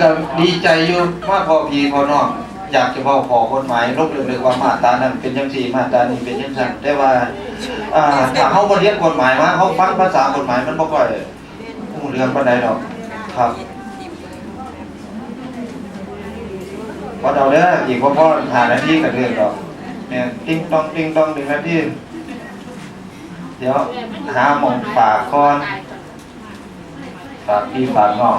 ก็ดีใจอยู่มากพอพีพอนองอยากจะบอขอกฎหมายลบเรื่องว่ามาตรานั้นเป็นจังซี่มาตรานี้เป็นจังซั่นแต่ว่าถ้าเฮาบ่เรียนกฎหมายมาเฮาฟังภาษากฎหมายมันบ่ค่อยฮู้เรื่องปานใดดอกครับพอเอาเด้ออีกบ่พอหาหน้าที่ก็เรื่องดอกเนี่ยติ้งต้องติ้งต้องหนึ่งนาทีเดี๋ยวหาหม่องฝากก่อนฝากพี่ฝากน้อง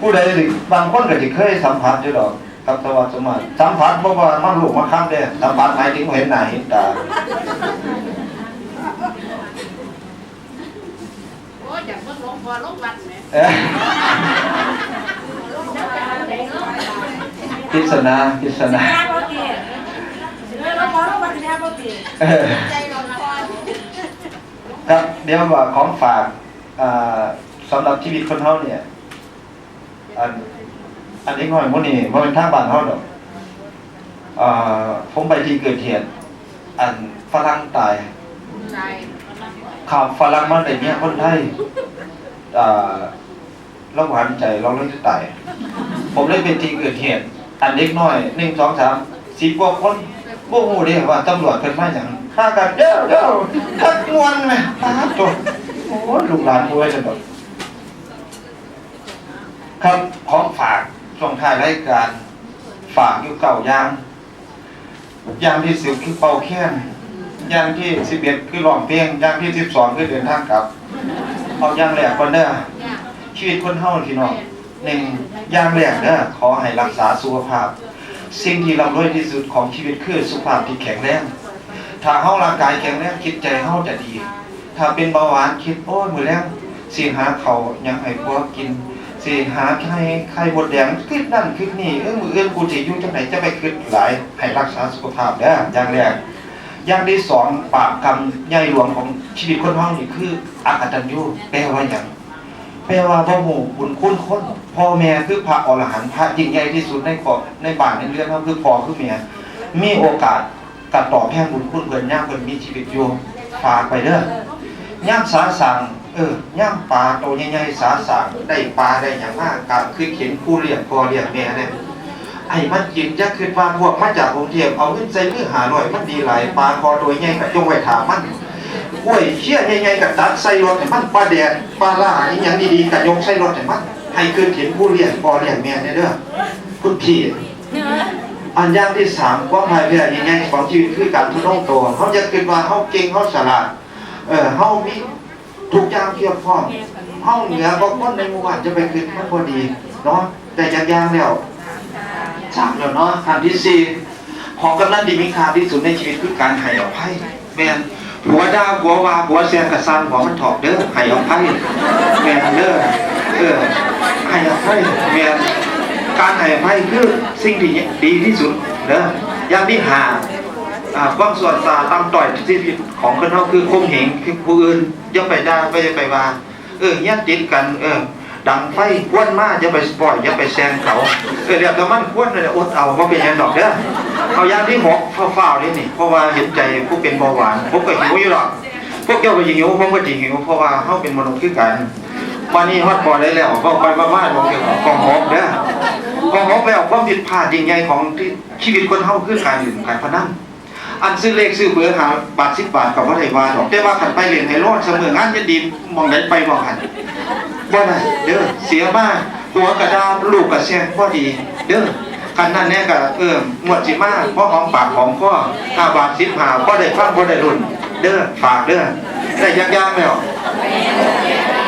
ผู้ใดสิบางคนก็สิเคยสัมผัสอยู่ดอกกับสวัสดิ์สมบัติสัมผัสบ่ว่ามันลูกมาค้ำเด้สัมผัสหมายถึงเห็นหน้าเห็นตาโอ้ยอยากเบิ่งหลวงพ่อหลวงวัดแหมเอ๊ะพิศนาพิศนาเออ ครับเดี๋ยวว่าของฝากอ่าสำหรับชีวิตคนเฮาเนี่ย อันอันนี้ง่อยมื้อนี้บ่เป็นทางบ้านเฮาดอกอ่าผมไปที่เกิดเหตุอันฝรั่งตายใจข่าวฝรั่งมันได้เมียคนไทยอ่าเราหวานใจเราเลยจะตาย ผมเลยเป็นที่เกิดเหตุอันเล็กน้อยหนึ่งสองสามสิบกว่าคนบ่ฮู้เด้ว่าตำรวจเพิ่นมาหยัง ฆ่ากันเด้อเด้อคัดงวนแม่ตาจบโอ้ลูกหลานป่วยจังดอกครับของฝากช่วงท้ายรายการ ฝากอยู่เก่าย่างย่างที่สิบคือเป่าแค้นย่างที่สิบเอ็ดคือร้องเพลงย่างที่สิบสองคือเดินทางกลับเอาย่างแรกก่อนเด้อชีวิตคนเฮาพี่น้องหนึ่งย่างแรกเด้อขอให้รักษาสุขภาพ สิ่งที่ร่ำรวยที่สุดของชีวิตคือสุขภาพที่แข็งแรง ถ้าเฮาร่างกายแข็งแรงคิดใจเฮาจะดี ถ้าเป็นเบาหวานคิดโอ้ยมือแรงสิหาเขายังให้พวกกินสิหาไข่ไข่บดแดงคิดนั่นคิดนี่เออมื้ออื่นกูสิอยู่จังไหนจะไปคิดหลายให้รักษาสุขภาพเด้ออย่างแรกอย่างที่สองปากกรรมใหญ่หลวงของชีวิตคนเฮานี่คืออักตัญญูแปลว่าหยังแปลว่าพ่อหมู่บุญคุณคนพ่อแม่คือพระอรหันต์พระยิ่งใหญ่ที่สุดในครอบในบ้านในเรือนเฮาคือพ่อคือแม่มีโอกาส กัตอแทนบุญคุณเพิ่นย่ามเพิ่นมีชีวิตอยู่ฝากไปเด้อย่ามสาสั่งเออย่ามปลาโตใหญ่ๆสาสั่งได้ปลาได้หยังมากก็คือเข็นผู้เลี้ยงพ่อเลี้ยงแม่เนี่ยไอ้มันกินจะคิดว่าพวกมาจากกรุงเทพเอาเงินใส่มือหาร่อยมันดีหลายปลาคอตัวใหญ่กับจงไว้ถามมันกล้วยเชี่ยใหญ่ๆกับตัดใส่รถให้มันปลาแดดปลาล่าอีหยังดีๆกับยกใส่รถให้มันให้คืนเห็นผู้เลี้ยงพ่อเลี้ยงแม่เนี่ยเด้อคุณพี่ อันย่างที่สามความหมายเพื่อยังไงของชีวิตคือการทุนงโตเขาจะคิดว่าเขาเก่งเขาฉลาดเออเขามีทุกอย่างเพียบพร้อมเขาเหนือกว่าคนในหมู่บ้านจะไปคืนมันพอดีเนาะแต่จากย่างแล้วสามแล้วเนาะอันที่สี่ของกำนันดีมีค่าที่สุดในชีวิตคือการให้อภัยแม่นหัวดาหัววาหัวเสียงกระซังหัวมันถอกเด้อให้อภัยแม่นเด้อเออให้อภัยแม่น การให้อภัยคือสิ่งที่ดีที่สุดเด้อย่างที่หาอ่าความส่วนสาตามต่อยชีวิตของคนเฮาคือคมเหงคือผู้อื่นย่าไปด่าไม่อย่าไปว่าเออเงี้ยติดกันเออดังไฟควนมากอย่าไปสปล่อยอย่าไปแซงเขาเออเดี๋ยวแต่มันควนเลยอดเอาเพราะเป็นยังดอกเด้อเอาย่างที่หกเฝ้าๆนี่นี่เพราะว่าเห็นใจผู้เป็นเบาหวานผมก็หิวอยู่หรอกพวกเจ้าก็หิวผมก็จหิวเพราะว่าเขาเป็นมนุษย์คือกันวันนี้ฮอดพอได้แล้วก็ไปมาบ้านของเกี่ยวกับกองหกเด้อ กองหกแล้วความผิดพลาดยิ่งใหญ่ของที่ชีวิตคนเฮาคือการเล่นการพนันอันซื้อเลขซื้อเบอร์หาบาทสิบบาทกับว่าได้ว่าดอกแต่ว่าขันไปเล่นให้รอดเสมองานจะดีมองไหนไปมองหันบ่ได้เด้อเสียมากหัวกระดาลูกกระแซงพอดี เด้อคันนั้นแน่ก็เออหมวดสิมาเพราะของปากของข้อห้าบาทสิบห้าก็ได้ฟังก็ได้รุ่น เด้อฝากเด้อได้ยักย่างแล้ว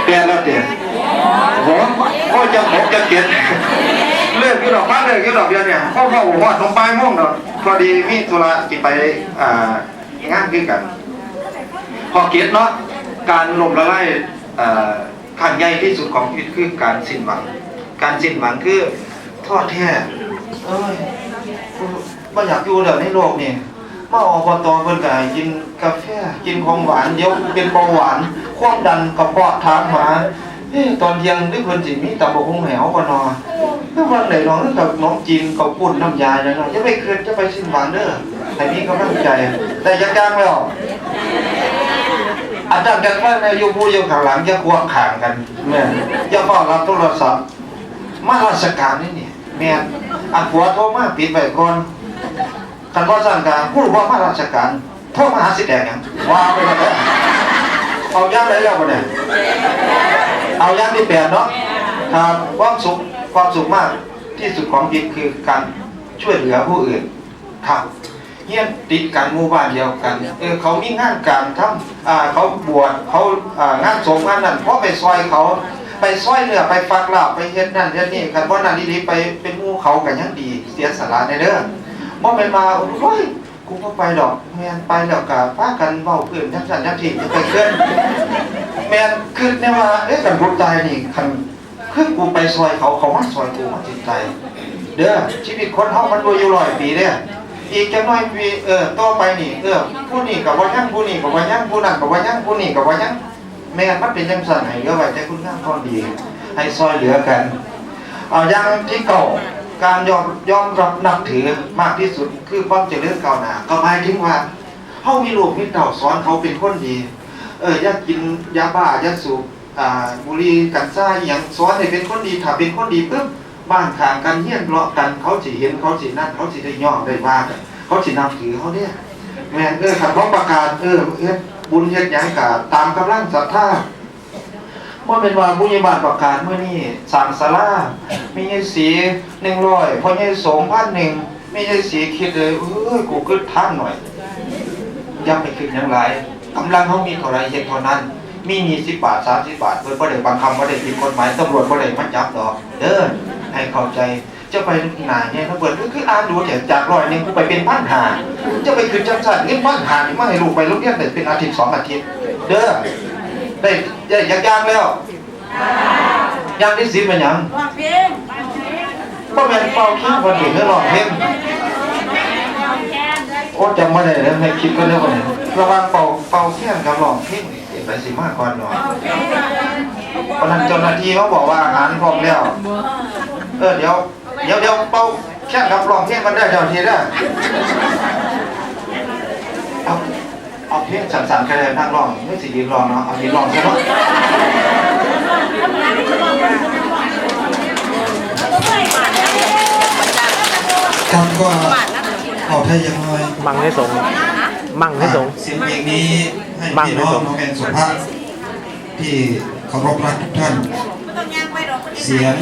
แปลแล้วเด้อโหก็ จะหกจะเจ็ดเลิกยู่ดอกบ้านเลิกยู่ดอกเดียวเนี่ยพ่อพ่อหัวตรงปลายม่วงดอกพอดีมีธุระจิไปอ่างานคือกัน พอเกียรติเนาะการลมละลายขั้นใหญ่ที่สุดของชีวิตคือการสิ้นหวัง การสิ้นหวังคือทอดแท้เอ้ยไม่อยากอยู่แล้วในโลกนี่มาอบตเพิ่นก็กินกาแฟกินของหวานเดี๋ยวเป็นเบาหวานความดันกระเพาะถามหา ตอนเที่ยงนึกเพิ่นสิมีตับกหุ่งแหวบ่นอคือวันไหนน้องนึกกับน้องจีนกับปุ่นน้ำยาแล้วเนาะจะไปคืนจะไปสิ้นหวังเด้อให้มีกำลังใจ แต่ยังยังแล้วอาจารย์กันว่าในอยู่ผู้อยู่ข้างหลังจะควงข่างกันแม่นอย่าเฝ้ารับโทรศัพท์มาราชการนี่นี่แม่นอันผัวโทรมาปิดไว้ก่อนคันว่าสั่งการผู้ว่ามาราชการโทรมาหาสิแดงหยังว่าไปแล้วเด้อเอาย่างได้แล้วบ่เนี่ย เอาย่างที่แปดเนาะครับความสุขความสุขมากที่สุดของจิตคือการช่วยเหลือผู้อื่นครับเฮียนติดกันหมู่บ้านเดียวกันเออเขามีงานการทำอ่าเขาบวชเขาอ่างานสงฆ์งานนั้นเพราะไปซอยเขาไปซอยเนื้อไปฟักลาบไปเฮ็ดนั่นเฮ็ดนี่คันบ่นั่นดีๆไปเป็นหมู่เขากันยังดีเสียสละในเด้อบ่แม่นมาโอ้ย กูบ่ไปดอกแม่นไปแล้วก็พากันเว้าเพื่อนจังซั่นจังซี่จะไปเกินแม่นคือแนวว่าเอ๊ะกันรู้ใจนี่คันคือกูไปซอยเขาเขามาซอยกูมาจิตใจ เด้อชีวิตคนเฮามันบ่อยู่ร้อยปีเด้ออีกจังน้อยปีเออต่อไปนี่เออผู้นี้กับว่ายังผู้นี้กับว่ายังผู้นั้นกับว่ายังผู้นี้กับว่ายังแม่นมันเป็นจังซั่นให้เหลือไว้แต่คุณงามความดี ให้ซอยเหลือกัน เอาย่างที่เก่า การยอมยอมรับนับถือมากที่สุดคือความเจริญก้าวหน้าก็หมายถึงว่าเฮามีลูกมีเต้าสอนเขาเป็นคนดี เอออย่ากินยาบ้ายาสูบอ่าบุหรี่กัญชาอย่างสอนให้เป็นคนดีถ้าเป็นคนดีปุ๊บบ้านข้างกันเฮียนเลาะกันเขาสิเห็นเขาสินั่นเขาสิได้ย่อได้ว่ากันเขาสินับถือเขาเนี่ยแม่นเออคันเขาประกาศเออเฮ็ดบุญเฮ็ดหยังก็ตามกำลังศรัทธา เมื่อเป็นว่าผู้ใหญ่บ้านประกาศเมื่อนี้สั่งศาลามียายสี100พ่อใหญ่สองพันหนึ่งมียายสีคิดเลยเอ้ยกูกึดท่านหน่อยย่าไปคิดย่างไรกำลังเขามีเท่าไรเฮ็ดเท่านั้น มีมีสิบบาทสามสิบบาทเพื่อประเด็นบังคับประเด็นผิดกฎหมายตำรวจประเด็นมาจับดอกเด้อให้เข้าใจจะไปหนาเนี่ยนะเบิดคืออ่านดูเนี่ยจากร้อยหนึงกูไปเป็นพันหาจะไปคือจังสันเงินพันหานี่มาให้ลูกไปโรงเรียนได้เป็นอาทิตย์สองอาทิตย์ เด้อ ได้ได้ยักยางแล้วยางที่สิบเป็นหยังร้องเพลงก็แม่นเป่าคิดวันเด็กให้ร้องเพลงโอ้จำไม่ได้แล้วให้คิดก็เรื่องนี้ระหว่างเป่าเป่าแค่นกับร้องเพลงนี่เป็นไปสิมากกว่าหน่อยเพราะนั้นเจ้าหน้าที่เขาบอกว่าอาหารพร้อมแล้วเออเดี๋ยวเดี๋ยวเดี๋ยวเป่าแค่นกับร้องเพลงมันได้เจ้าทีได้อเอา เอาเพลงสั่นๆกันเลยนั่งร้องไม่สิดีร้องเนาะเอาดีร้องใช่ไหมครับก็เอาไทยยังน้อยมั่งให้สงมั่งให้สงเสียงเพลงนี้ให้บ้างพี่ไหมน้องครับน้องแอนสุภาพที่เคารพรักทุกท่าน เสียง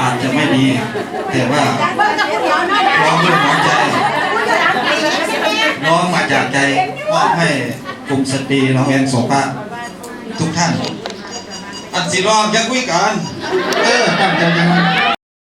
อาจจะไม่ดี แต่ว่าร้องด้วยหัวใจ น้องมาจากใจมอบให้กลุ่มสตรีน้องแอนโสภาทุกท่าน อันสิรอบยักวิกันเออตั้งใจยังไง